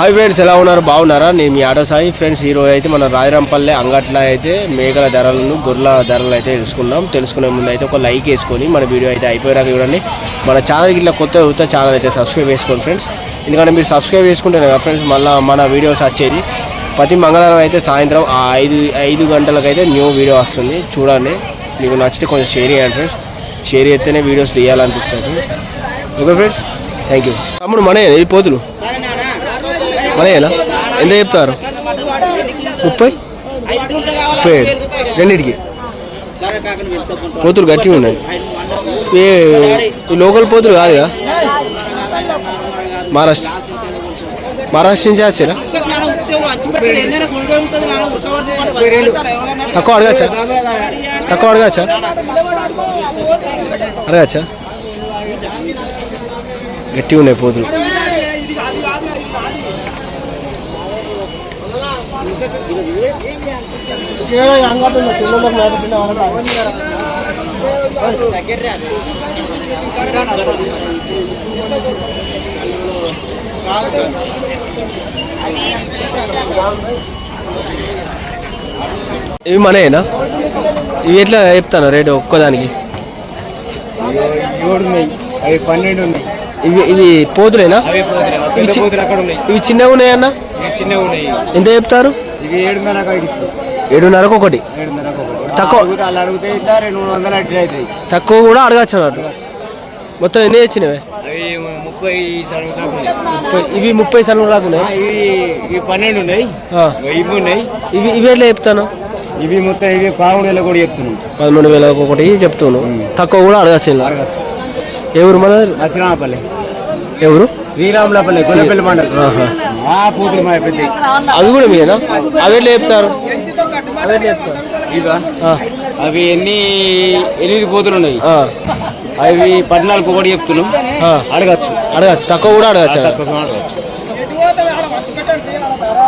Hi friends ఎలా ఉన్నారు? బాగున్నారా? నేను మీ ఆటో సాయి ఫ్రెండ్స్ ఈరోజు అయితే మన రాజరాంపల్లె అంగట్లో అయితే మేకల ధరలను గొర్రెల ధరలు అయితే తెలుసుకున్నాం తెలుసుకునే ముందు అయితే ఒక లైక్ వేసుకొని మన వీడియో అయితే అయిపోయాక చూడండి. మన ఛానల్కి ఇట్లా కొత్త కొత్త ఛానల్ అయితే సబ్స్క్రైబ్ చేసుకోండి ఫ్రెండ్స్. ఎందుకంటే మీరు సబ్స్క్రైబ్ చేసుకుంటే కదా ఫ్రెండ్స్ మళ్ళీ మన వీడియోస్ వచ్చేది. ప్రతి మంగళవారం అయితే సాయంత్రం ఆ ఐదు ఐదు గంటలకైతే న్యూ వీడియో వస్తుంది. చూడండి. మీకు నచ్చితే కొంచెం షేర్ చేయండి ఫ్రెండ్స్. షేర్ చేస్తేనే videos తీయాలనిపిస్తుంది. Okay friends? Thank you తమ్ముడు మనే ఈ పోతులు. మనయేనా ఎంత చెప్తారు? ముప్పై? ముప్పై ఏడు. రెండింటికి. పోతులు గట్టిగా ఉన్నాయి. ఏ లోకల్ పోతులు కాదుగా? మహారాష్ట్ర. మహారాష్ట్ర నుంచి వచ్చారా? తక్కువ అడగచ్చా? తక్కువ అడగచ్చా? అడగచ్చా? గట్టిగా ఉన్నాయి పోతులు. ఇవి మనయేనా? ఇవి ఎట్లా చెప్తాను రేటు ఒక్కదానికి? అవి పన్నెండు ఉన్నాయి ఇవి ఇవి పోతులేనా? ఇవి చిన్నగా ఉన్నాయన్న చిన్నవి ఉన్నాయి. ఎంత చెప్తారు? ఇవి ఏడున్నరకు ఒకటి. ఏడున్నరకు ఒకటి. తక్కువ. అడుగుతా వాళ్ళు అడిగితే ఇట్లా రెండు వందల అట్లా అవుతాయి. తక్కువ కూడా అడగచ్చు అన్నట్టు. మొత్తం ఎన్ని తెచ్చినవి? అవి ముప్పై దాకా ఉన్నాయి. ఇవి ముప్పై సగం ఆ, రాకున్నాయి ఇవి ఇవి పన్నెండు ఉన్నాయి. ఇవి ఉన్నాయి. ఇవి ఇవి ఎట్లా చెప్తాను? ఇవి మొత్తం ఇవి పావుడేలో కూడా చెప్తున్నాం. పదమూడు వేల ఒకటి చెప్తాను తక్కువ కూడా అడగచ్చు అడగచ్చు. ఎవరు మన ఎవరు శ్రీరాములపల్లి గొల్లపల్లి మండలం. ఆ పూతులు మా పెద్ద. అవి కూడా మీనా అవి ఎట్లా చెప్తారు? అవి ఎట్లా చెప్తారు ఇవా? ఆ, అవి ఎన్ని ఎనిమిది పూతులు ఉన్నాయి. అవి పద్నాలుగు ఒకటి చెప్తున్నాం. అడగచ్చు. అడగచ్చు. తక్కువ కూడా అడగచ్చు.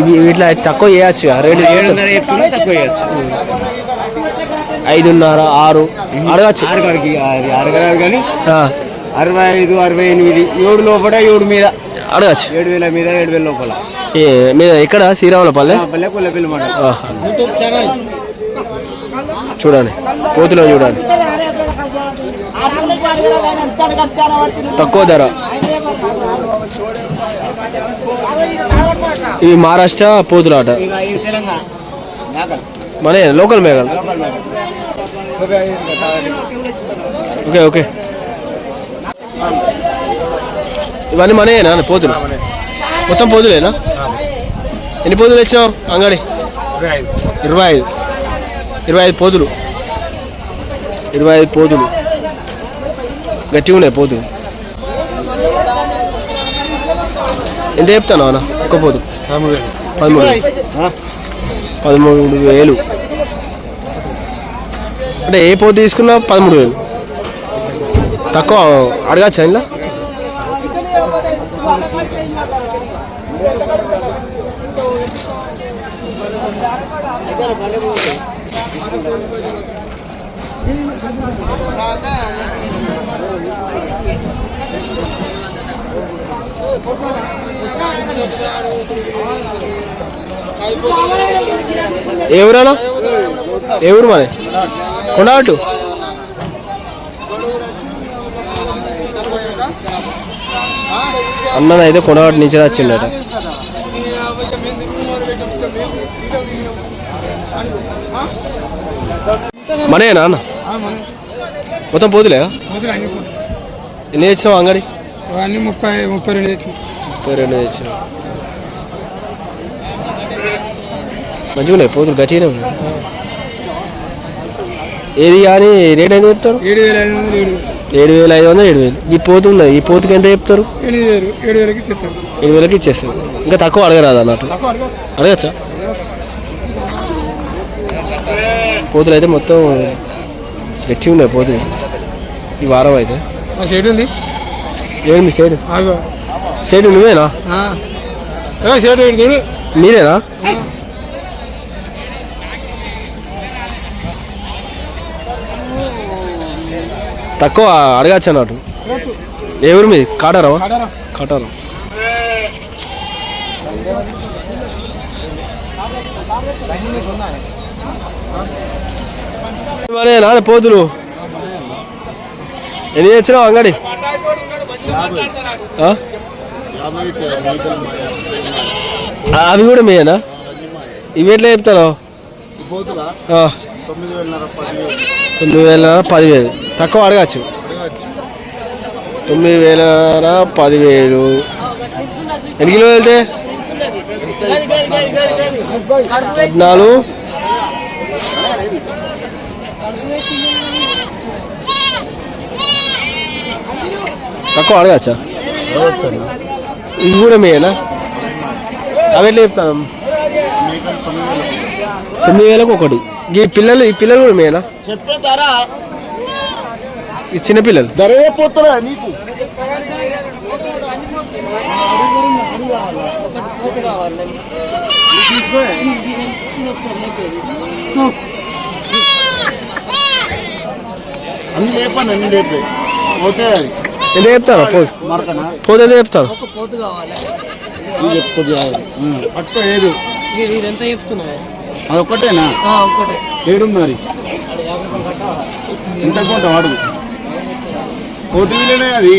ఇవి ఇట్లా తక్కువ చేయొచ్చు రేటు ఏడున్నర చెప్తున్నాం తక్కువ చేయొచ్చు. ఐదున్నర ఆరు. అడగచ్చు. అది అడగరాదు కానీ అరవై ఐదు అరవై ఎనిమిది ఏడు లోపల ఏడు మీద. అడగచ్చు. ఏడు వేల మీద ఏడు వేల లోపల. ఏ, మీద ఎక్కడ? శ్రీరాములపల్లె? పల్లె కొల్లపల్లి మాట. యూట్యూబ్ ఛానల్ చూడండి కోతిలో చూడండి. తక్కువ ధర. ఇవి మహారాష్ట్ర పోతులాట. తెలంగాణ. మేకలు మన లోకల్ మేఘాలు. Okay okay. ఇవన్నీ మనయేనా? పోతులు? మొత్తం పోతులేనా? ఎన్ని పోతులు తెచ్చినావు అంగడి? ఇరవై ఐదు. ఇరవై ఐదు. ఇరవై ఐదు పోతులు. ఇరవై ఐదు పోతులు. గట్టిగా ఉన్నాయి పోతులు. ఎంత చెప్తాను అన్న ఒక్క పోతు. పదమూడు? పదమూడు వేలు. అంటే ఏ పోతు తీసుకున్నా పదమూడు వేలు. తక్కువ అడగచ్చా ఇలా ఏ ఊరానా ఏ ఊరు మరి? కొండగట్టు? అన్న అయితే కొండగట్టు నుంచి వచ్చిండట. మనేనా అన్న? మొత్తం పోతులే. ఎన్ని తెచ్చినావు అంగడి? అన్ని ముప్పై ముప్పై రెండు తెచ్చి ముప్పై రెండు తెచ్చినావు మంచిగా ఉన్నాయి పోతులు గట్టిగానే ఉన్నాయి. ఏది కానీ రేట్ ఎంత చెప్తారు? ఏడు వేల ఐదు వందలు ఏడు ఏడు వేల ఐదు వందలు ఏడు వేలు. ఈ పోతు ఉన్నది ఈ పోతుకి ఎంత చెప్తారు? ఎనిమిది వేలు ఏడు వేలకి ఇచ్చేస్తారు. ఏడు వేలకి ఇచ్చేస్తారు. ఇంకా తక్కువ అడగరాదు అన్నట్టు? అడగచ్చా? పోతులు అయితే మొత్తం గట్టి ఉన్నాయి పోతులు. ఈ వారం అయితే. షేడ్ ఉంది? మీ సైడ్ ఆగో. సైడ్ నువ్వేనా? ఏడు చూడు. మీరేనా? తక్కువ అడగచ్చు అన్నట్టు. మీది? కాటారావా? ఆడారా కాటారం. మరే నాన్న పోతులు ఎన్ని తెచ్చినావు అంగడి? అవి కూడా మీయేనా? ఇవి ఎట్లా చెప్తాను? పోతురా ఆ, తొమ్మిది వేల పదివేలు. తక్కువ అడగచ్చు. తొమ్మిది వేల పదివేలు. ఎన్ని కిలో వెళ్తే? పద్నాలుగు. తక్కువ అడగచ్చా ఇది కూడా మేనా అవి ఎట్లా చెప్తాను? తొమ్మిది వేలు తొమ్మిది వేలకు ఒకటి. ఈ పిల్లలు ఈ పిల్లలు కూడా మేనా చెప్పే ధర. ఈ చిన్న పిల్లలు? ధర పోతురా నీకు. అన్ని లేపండి అన్ని లేపే. పోతే అది. ఎంత చెప్తాను పో మరకనా? పోతే ఎంత ఏడు చెప్తున్నావు అది. ఒక్కటేనా? ఒక్కటే. ఏడున్నది ఎంత కొంట అడుగు పోటీలనే అది.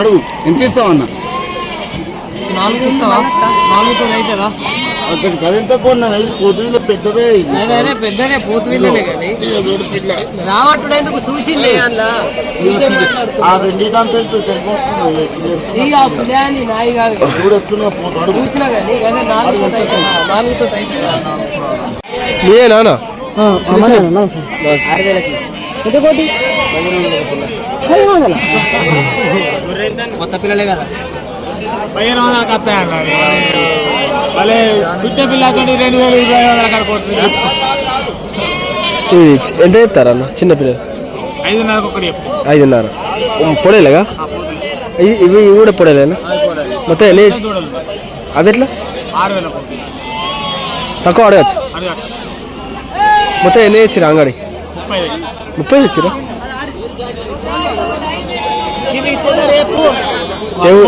అడుగు. ఎంత ఇస్తావన్న నాలుగు ఇస్తావా? నాలుగుతో అవుతుందా అక్కడ అది ఎంత కొన్నా ఇది పోటీలో పెద్దదే ఇది. అదే అదే పెద్దనే పోతు వీళ్ళనే కానీ. రావట్టుడు ఎందుకు అందులో ఆ రెండింటి ఇక నాయి కాదు. ఇప్పుడు వస్తున్నా చూసినా కానీ నాలుగుతో కొత్త పిల్లలే కదా. అన్నారు భలే పుట్టే పిల్లతో రెండు వేలు ఇరవై వందల ఇది ఎంత చెప్తారా అన్న? చిన్న పిల్లలు. ఐదున్నరకు ఒకటి చెప్పు. ఐదున్నర. పొడేలేగా? ఇవి ఇవి కూడా పొడేలేనా? మొత్తం ఎన్ని అవి ఎట్లా? ఆరు తక్కువ అడగచ్చు. అడగచ్చు. మొత్తం ఎన్ని ఇచ్చిరా అంగడి? ముప్పై వేలు.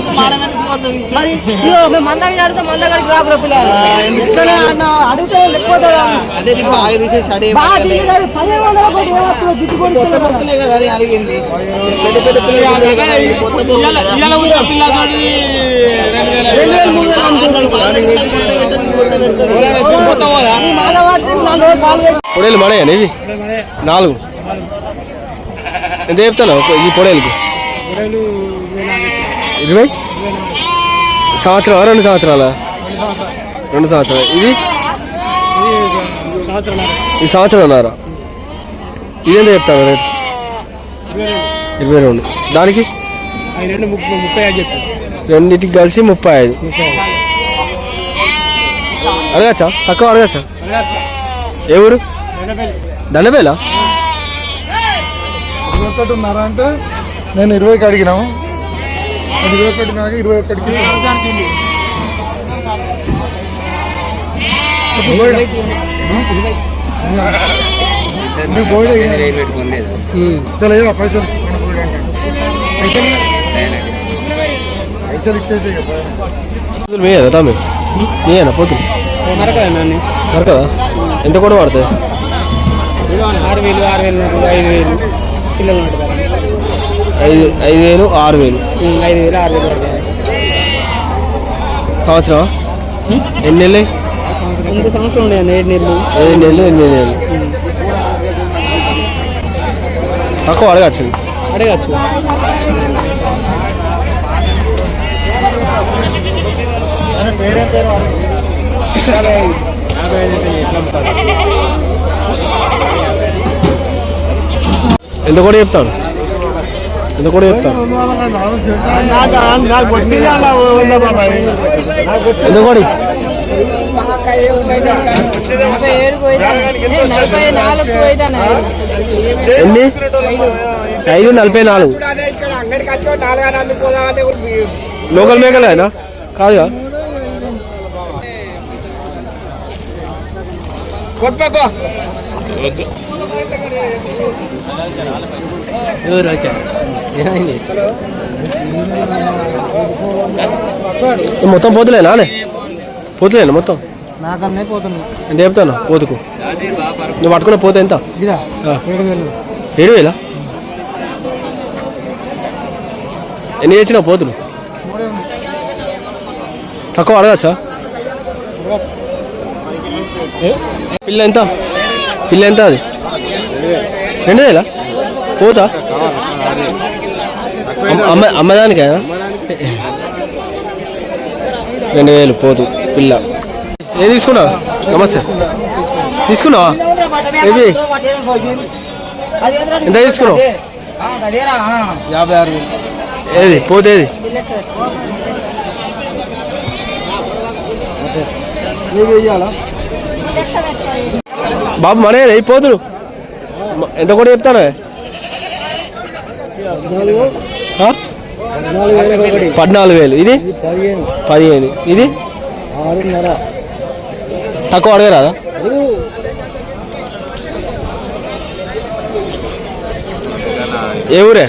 ముప్పై అదే నీకు అడే కొత్త కొత్త పోదా? పొడేలు మడేయా ఇవి నాలుగు. ఎంత చెప్తాను ఈ పొడేలుకి? ఇరవై? సంవత్సరం రెండు సంవత్సరాల? రెండు సంవత్సరాలు. ఇది? ఈ సంవత్సరం అన్నారా ఇది ఎంత చెప్తాను రేట్? ఇరవై రెండు. దానికి? రెండింటికి కలిసి ముప్పై ఐదు. అడగచ్చా? తక్కువ అడగచ్చా? ఏ ఊరు? దండపేలా ఇరవై ఒకటి ఉన్నారా అంటే నేను ఇరవైకి అడిగినాము. ఇరవై ఒకటి నాకు ఇరవై ఒకటికి తెలియదు పైసలు. పైసలు ఇచ్చేసి ఇక పోయినా. మీయేనా తమ్మి మీయేనా పోతు. మరకదండి కదా ఎంత కూడా పడుతుంది ఆరు వేలు ఆరు వేలు ఐదు వేలు పిల్లలు ఐదు ఐదు వేలు ఆరు వేలు. ఐదు వేలు ఆరు వేలు సంవత్సరం ఎన్ని నెలలు? సంవత్సరం ఉండేది ఏడు నెలలు. ఏడు నెలలు ఎనిమిది నెలలు. తక్కువ అడగచ్చు. అడగచ్చు. ఎంత కూడా చెప్తాను ఎంత కూడా చెప్తాను ఎంత కూడా ఎన్ని? ఐదు నలభై నాలుగు. లోకల్ మేకలే అయినా కాదుగా? కొట్టు ఎవరు? వచ్చారు ఏమైంది? మొత్తం పోతులేనా పోతులేనా మొత్తం? నాకన్నే పోతున్నావు ఎంత చెప్తాను పోతుకు. నువ్వు పట్టుకున్న పోతే ఎంత. ఏడు వేలు. ఎన్ని తెచ్చినావు పోతులు? తక్కువ అడగచ్చా? పిల్ల ఎంత? పిల్ల ఎంత అది? రెండు వేలా? పోతా? అమ్మ- అమ్మ అమ్మదానికా? రెండు వేలు పోతు పిల్ల. ఏ తీసుకున్నావు? నమస్తే. తీసుకున్నావా? ఏది? ఎంత తీసుకున్నావు? యాభై ఆరు వేలు. ఏది? పోతేది బాబు మనే మ- ఎంత కూడా చెప్తాను పద్నాలుగు వేలు. ఇది? పదిహేను. ఇది? తక్కువ అడగరాదా? ఏ ఊరే?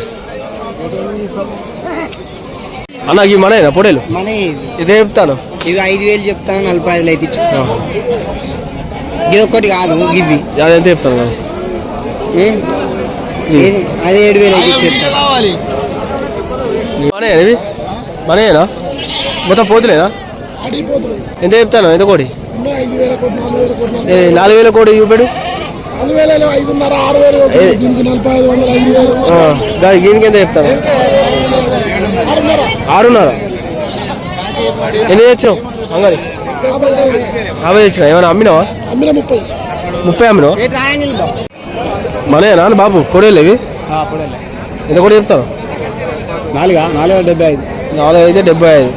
అన్న ఈ మనేనా పొడేలు? మనీ ఇదే. చెప్తాను? ఇవి ఐదు వేలు చెప్తాను నలభై ఐదులు అయితే ఇది ఒక్కటి కాదు ఇవి. అది ఎంత చెప్తాను? ఏం? ఏం? అదే ఏడు వేలు అయితే ఇచ్చేస్తాను మనే ఇవి మనేనా మొత్తం పోతులేనా? ఎంత చెప్తాను? ఎంత కోడి నాలుగు వేల కోటి ఏ, నాలుగు వేల కోడి చూపెడు. దీనికి ఎంత చెప్తాను? ఆరున్నర. ఎన్ని తెచ్చినావు? అంగడి. యాభై తెచ్చినా ఏమైనా అమ్మినావా? అమ్మిన ముప్పై. ముప్పై అమ్మినావా? మనేనా బాబు? కొడేలు ఇవి? ఎంత కూడా చెప్తాను నాలుగా? నాలుగు డెబ్బై ఐదు. నాలుగు అయితే డెబ్బై ఐదు.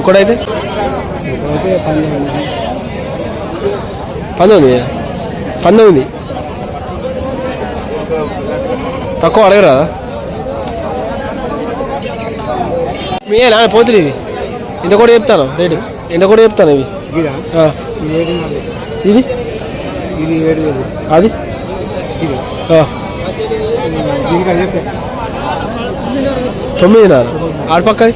ఒకడైతే పంతొమ్మిది. పంతొమ్మిది? తక్కువ అడగరా? మీయేనా పోతుంది ఇవి? ఇంత కూడా చెప్తాను రేటు? ఇంత కూడా చెప్తాను ఇవి. ఇది? ఇది ఏడు వేలు. అది? ఆ. దీనికి చెప్పే. తొమ్మిదిన్నర ఆరు పక్కది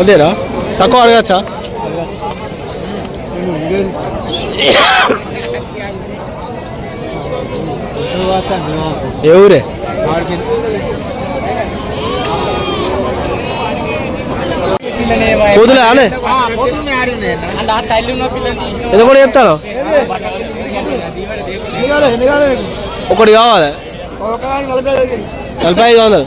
అంతేనా తక్కువ అడగచ్చా? ఏ ఊరే? పోతులే ఆనే. ఎంత కూడా చెప్తాను. ఒకటి కావాలి. నలభై ఐదు వందలు.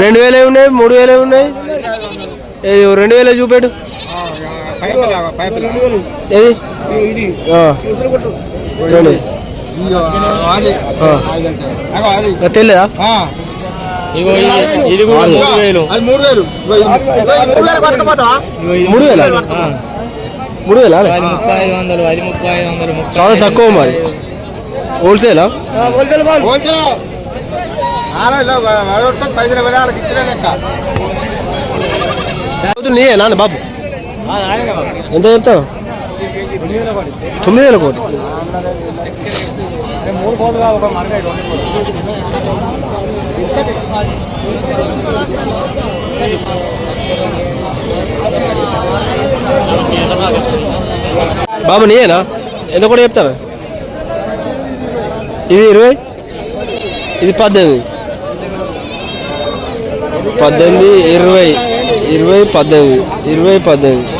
రెండు వేలే ఉన్నాయి మూడు వేలే ఉన్నాయి. రెండు వేలే చూపెట్టు. ఏది? ఆ. ఇది కూడా మూడు వేలు. మూడు వేలు. మూడు వేల. మూడు వేల ముప్పై ఐదు వందలు అది ముప్పై ఐదు వందలు చాలా తక్కువ మరి. హోల్సేలా? పైసలు ఇవ్వాలి వాళ్ళకి ఇచ్చిన లెక్క. నీయే నాన్న బాబు. ఎంత చెప్తావు? తొమ్మిది వేల కోటి. మూడు కోట్లు. బాబు నీయేనా? ఎంత కూడా చెప్తాను ఇది ఇరవై? ఇది పద్దెనిమిది. పద్దెనిమిది ఇరవై. ఇరవై పద్దెనిమిది. ఇరవై పద్దెనిమిది.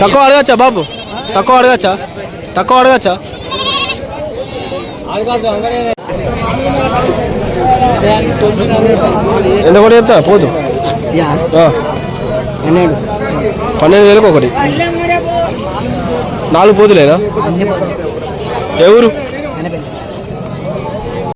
తక్కువ అడగచ్చా బాబు? తక్కువ అడగచ్చా? తక్కువ అడగచ్చా? ఎంత కూడా చెప్తా? పోదు. పన్నెండు. పన్నెండు వేలకు ఒకటి. నాలుగు పోతులేనా ఎవరు?